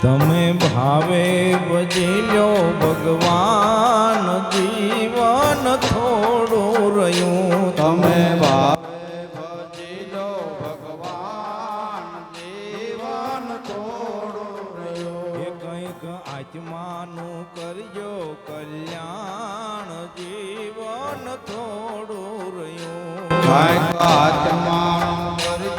તમે ભાવે ભજી લો ભગવાન જીવન થોડું રહ્યું. તમે ભાવે ભજી લો ભગવાન જીવન થોડું રહ્યું. એ કંઈક આત્માનું કરજો કલ્યાણ જીવન થોડું રહ્યું. કંઈક આત્માનું કરજો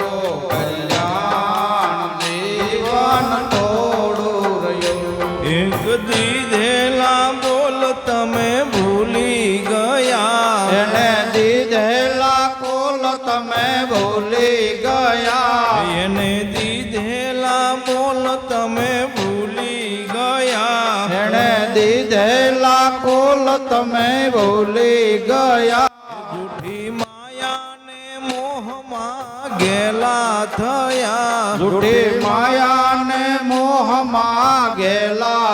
કોલ તમે ભૂલી ગયા. એને દીધેલા બોલ તમે ભૂલી ગયા. એને દીધેલા કોલ તમે ભૂલી ગયા. જૂઠી માયાને મોહમાં ગેલા થયા. જૂઠી માયાને મોહમાં ગેલા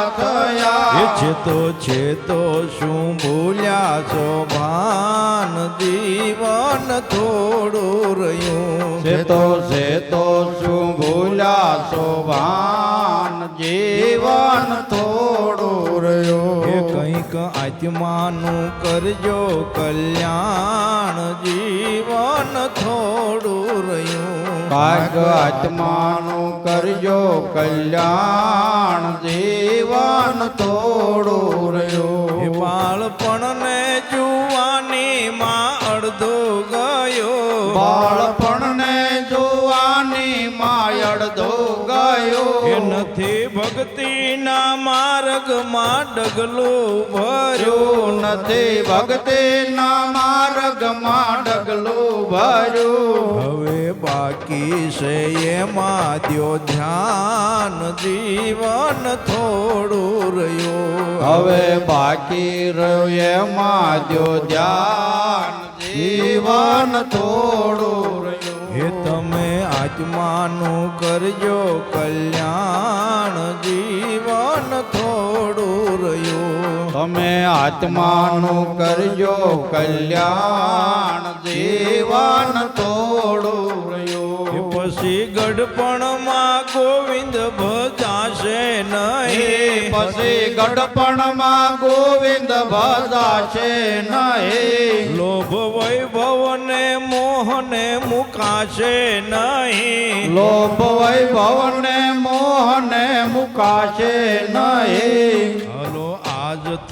એ થયા છે તો છે તો શું ભૂલ્યા છો ભાન જીવન થોડું રહ્યું? છે તો છે તો શું ભૂલ્યા છો ભાન જીવન થોડું રહ્યું? કંઈક આત્માનું કરજો કલ્યાણ જીવન થોડું ભાગ આત્માનું કરજો કલ્યાણ જીવન તોડો રહ્યું. જુવાની માં અડધો ગયો. બાળપણને જુવાની માં અડધો ગયો. નથી ભક્તિના માર્ગમાં ડગલો ભર્યો નથી. ભગતે ના માર્ગમાં ડગલો ભર્યો. હવે બાકી છે એમાં દ્યો ધ્યાન, જીવન થોડું રહ્યું. હવે બાકી રહ્યો એમાં જો ધ્યાન, જીવન થોડું હે તમે આત્માનું કરજો કલ્યાણ રહ્યું તમે આત્માનું કરજો કલ્યાણ જીવન એ રહ્યું. પછી ગઢપણમાં ગોવિંદ ભજાશે નહીં. પછી ગઢપણમાં ગોવિંદ ભજાશે નહીં. લોભ વૈભવને મોહને મુકાશે નહીં. લોભ વૈભવને મોહને મુકાશે નહીં.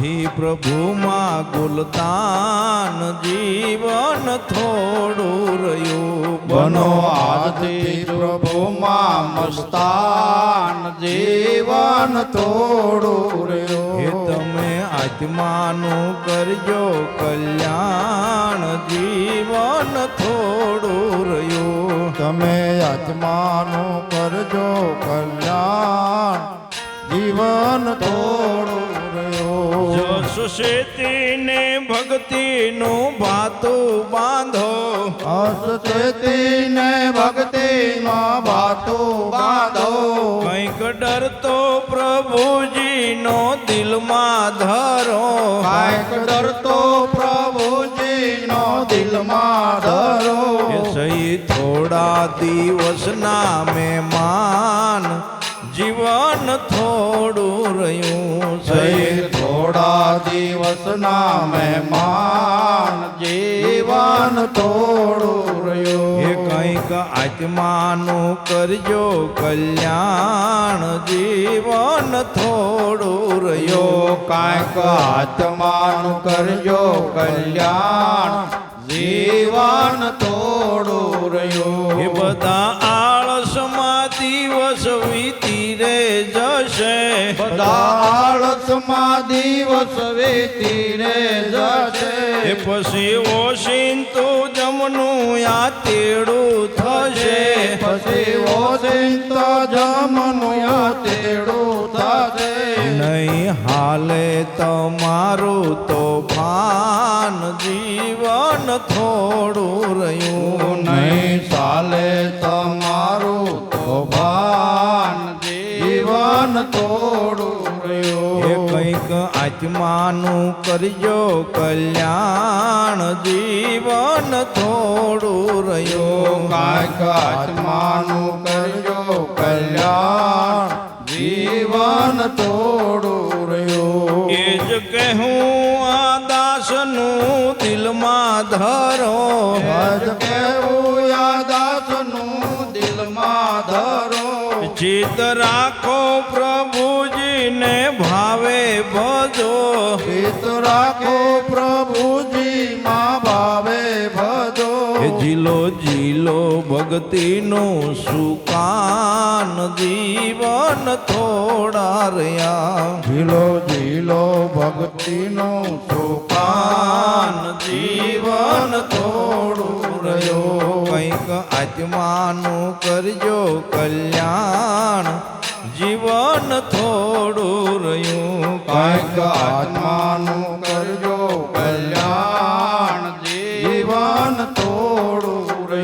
આજથી પ્રભુમાં ગુલતાન જીવન થોડું રહ્યું. બનો આથી પ્રભુમાં મસ્તાન જીવન થોડું હે રહ્યું તમે આત્માનું કરજો કલ્યાણ જીવન થોડું રહ્યું. તમે આત્માનું કરજો કલ્યાણ જીવન થોડું રહ્યું જસ શેતીને ભક્તિનું ભાતું બાંધો. અસચેતીને ભક્તિનો ભાતું બાંધો. કંઈક ડરતો પ્રભુજીનો દિલમાં ધરો. કંઈક ડરતો પ્રભુજીનો દિલમાં ધરો. સહી થોડા દિવસના મહેમાન જીવન થોડું રહ્યું. સહી થોડા દિવસના મહેમાન જીવન થોડું એ રહ્યું કંઈક આત્માનું કરજો કલ્યાણ જીવન થોડું રહ્યો. રહ્યું કાંઈક આત્માનું કરજો કલ્યાણ જીવન થોડું એ બધા દિવસ વીતી રે જશે. બધા આળસમાં દિવસ વીતી રે જશે પછી ઓશિંતુ જમનું આ તેડું થશે. પછી ઓસિંત જમનું તેડું થશે. નહીં હાલે તમારું તો ફાન જીવન થોડું રહ્યું. થોડું એ કંઈક આત્માનું કરજો કલ્યાણ જીવન થોડું રહ્યું. કાંઈક આત્માનું કરજો કલ્યાણ જીવન થોડું રહ્યું. એ જ કહેવું આ દાસનું દિલમાં ધરો. ચિત રાખો પ્રભુજીને ભાવે ભજો. ચિત રાખો પ્રભુજી માં ભાવે ભજો. જીલો જીલો ભક્તિનું સુકાન જીવન થોડા રહ્યા. જીલો જીલો ભક્તિનું સુકાન જીવન થોડું રહ્યો. કંઈક આત્માનું કરજો કલ્યાણ. જીવન થોડું રહ્યું. કાંઈક આત્માનું